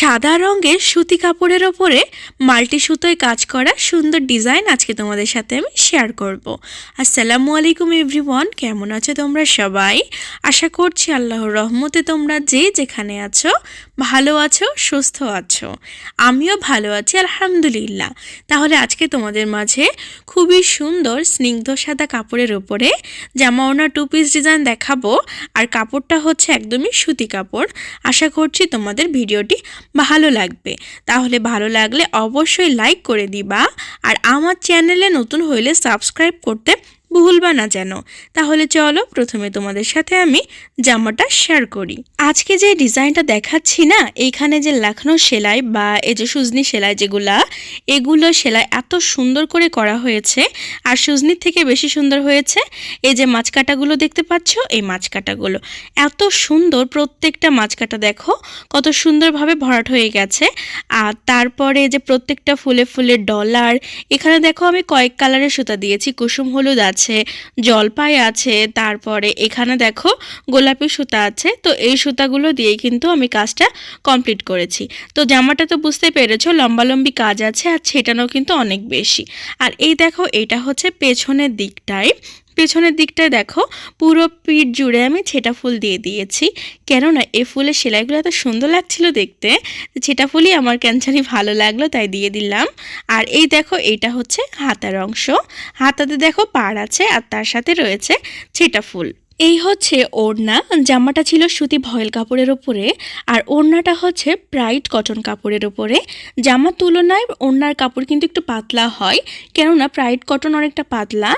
সাদা রঙের সুতি কাপড়ের ওপরে মাল্টি সুতোয় কাজ করা সুন্দর ডিজাইন আজকে তোমাদের সাথে আমি শেয়ার করব। আসসালামু আলাইকুম এভরিওয়ান, কেমন আছো তোমরা সবাই? আশা করছি আল্লাহর রহমতে তোমরা যে যেখানে আছো, ভালো আছো, সুস্থ আছো। আমিও ভালো আছি, আলহামদুলিল্লাহ। তাহলে আজকে তোমাদের মাঝে খুবই সুন্দর স্নিগ্ধ সাদা কাপড়ের ওপরে জামা ওনা টু পিস ডিজাইন দেখাবো। আর কাপড়টা হচ্ছে একদমই সুতি কাপড়। আশা করছি তোমাদের ভিডিওটি ভালো লাগবে। তাহলে ভালো লাগলে অবশ্যই লাইক করে দিবা। আর আমার চ্যানেলে নতুন হইলে সাবস্ক্রাইব করতে ভুলবা না যেন। তাহলে চলো প্রথমে তোমাদের সাথে আমি জামাটা শেয়ার করি। আজকে যে ডিজাইনটা দেখাচ্ছি না, এইখানে যে লাখনো সেলাই বা এই যে সুজনি সেলাই যেগুলা, এগুলো সেলাই এত সুন্দর করে করা হয়েছে, আর সুজনির থেকে বেশি সুন্দর হয়েছে, এই যে মাছকাটাগুলো দেখতে পাচ্ছ, এই মাছকাটাগুলো। এত সুন্দর প্রত্যেকটা মাছকাটা দেখো, কত সুন্দরভাবে ভরাট হয়ে গেছে, আর তারপরে যে প্রত্যেকটা ফুলে ফুলে ডলার, এখানে দেখো আমি কয়েক কালারের সুতা দিয়েছি, কুসুম, হলুদ আছে জলপাই আছে, তারপরে এখানে দেখো গোলাপি সুতা আছে। তো এই সুতাগুলো দিয়েই কিন্তু আমি কাজটা কমপ্লিট করেছি। তো জামাটা তো বুঝতে পেরেছ, লম্বালম্বি কাজ আছে আর ছেটানো কিন্তু অনেক বেশি। আর এই দেখো, এটা হচ্ছে পেছনের দিকটায় পেছনের দিকটায় দেখো, পুরো পিঠ জুড়ে আমি ছেটা ফুল দিয়ে দিয়েছি। কেননা এ ফুলের সেলাইগুলো এত সুন্দর লাগছিল দেখতে, ছেটা ফুলই আমার ক্যানসারই ভালো লাগল তাই দিয়ে দিলাম। আর এই দেখো এটা হচ্ছে হাতার অংশ। হাতাতে দেখো পাড় আছে আর তার সাথে রয়েছে ছেটা ফুল। এই হচ্ছে ওড়না, জামাটা ছিল সুতি ভয়েল কাপড়ের ওপরে আর ওড়নাটা হচ্ছে ব্রাইট কটন কাপড়ের ওপরে জামার তুলনায় ওড়নার কাপড় কিন্তু একটু পাতলা হয়, কেননা ব্রাইট কটন অনেকটা পাতলা,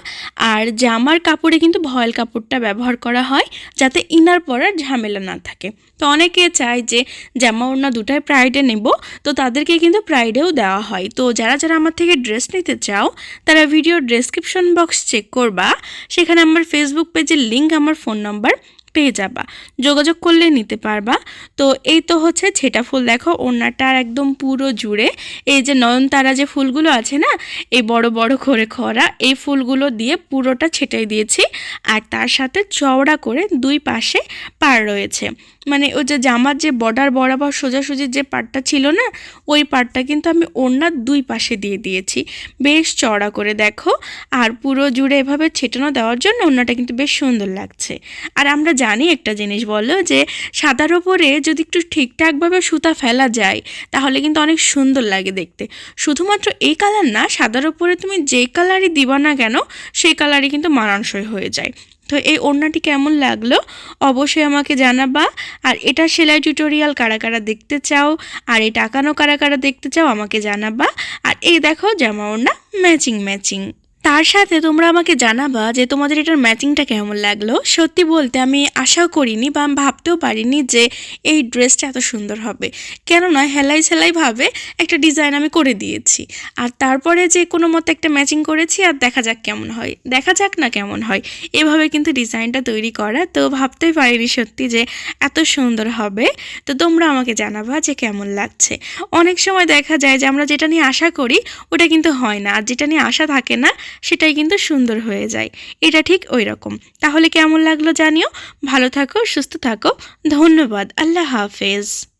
আর জামার কাপড়ে কিন্তু ভয়েল কাপড়টা ব্যবহার করা হয়, যাতে ইনার পরার ঝামেলা না থাকে। তো অনেকে চায় যে জামা ওড়না দুটাই প্রাইডে নেব, তো তাদেরকে কিন্তু প্রাইডেও দেওয়া হয়। তো যারা যারা আমার থেকে ড্রেস নিতে চাও, তারা ভিডিও ডেসক্রিপশন বক্স চেক করবা। সেখানে আমার ফেসবুক পেজের লিঙ্ক আমার ফোন নাম্বার পেয়ে যাবা। যোগাযোগ করলে নিতে পারবা। তো এই তো হচ্ছে ছেটা ফুল। দেখো ওড়নাটার একদম পুরো জুড়ে। এই যে নয়নতারা যে ফুলগুলো আছে না, এই বড় বড় করে খরা, এই ফুলগুলো দিয়ে পুরোটা ছেটাই দিয়েছি। আর তার সাথে চওড়া করে দুই পাশে পার রয়েছে। মানে ওই যে জামার যে বর্ডার বরাবর সোজাসুজির যে পাটটা ছিল না, ওই পাটটা কিন্তু আমি ওড়নার দুই পাশে দিয়ে দিয়েছি। বেশ চড়া করে দেখো। আর পুরো জুড়ে এভাবে ছেটানো দেওয়ার জন্য ওড়নাটা কিন্তু বেশ সুন্দর লাগছে। আর আমরা জানি একটা জিনিস বলো যে, সাদার ওপরে যদি একটু ঠিকঠাকভাবে সুতা ফেলা যায়, তাহলে কিন্তু অনেক সুন্দর লাগে দেখতে। শুধুমাত্র এই কালার না, সাদার ওপরে তুমি যেই কালারই দিবা না কেন, সেই কালারই কিন্তু মানানসই হয়ে যায়। তো এই ওড়নাটি কেমন লাগল? অবশ্যই আমাকে জানাবা। আর এটা সেলাই টিউটোরিয়াল কারা কারা দেখতে চাও, আর এই টাকানো কারা কারা দেখতে চাও, আমাকে জানাবা। আর এই দেখো জামা ওড়না ম্যাচিং ম্যাচিং তার সাথে তোমরা আমাকে জানাবা যে তোমাদের এটার ম্যাচিংটা কেমন লাগল। সত্যি বলতে আমি আশাও করিনি বা ভাবতেও পারিনি যে এই ড্রেসটা এত সুন্দর হবে। কেননা হেলাই সেলাইভাবে একটা ডিজাইন আমি করে দিয়েছি। আর তারপরে যে কোনো মতো একটা ম্যাচিং করেছি আর দেখা যাক কেমন হয়। দেখা যাক না কেমন হয়। এভাবে কিন্তু ডিজাইনটা তৈরি করা। তো ভাবতেই পারিনি সত্যি যে এত সুন্দর হবে। তো তোমরা আমাকে জানাবা যে কেমন লাগছে। অনেক সময় দেখা যায় যে আমরা যেটা নিয়ে আশা করি, ওটা কিন্তু হয় না। আর যেটা নিয়ে আশা থাকে না সেটাই কিন্তু সুন্দর হয়ে যায়। এটা ঠিক ওই রকম তাহলে কেমন লাগল জানিও? ভালো থাকো, সুস্থ থাকো। ধন্যবাদ। আল্লাহ হাফেজ।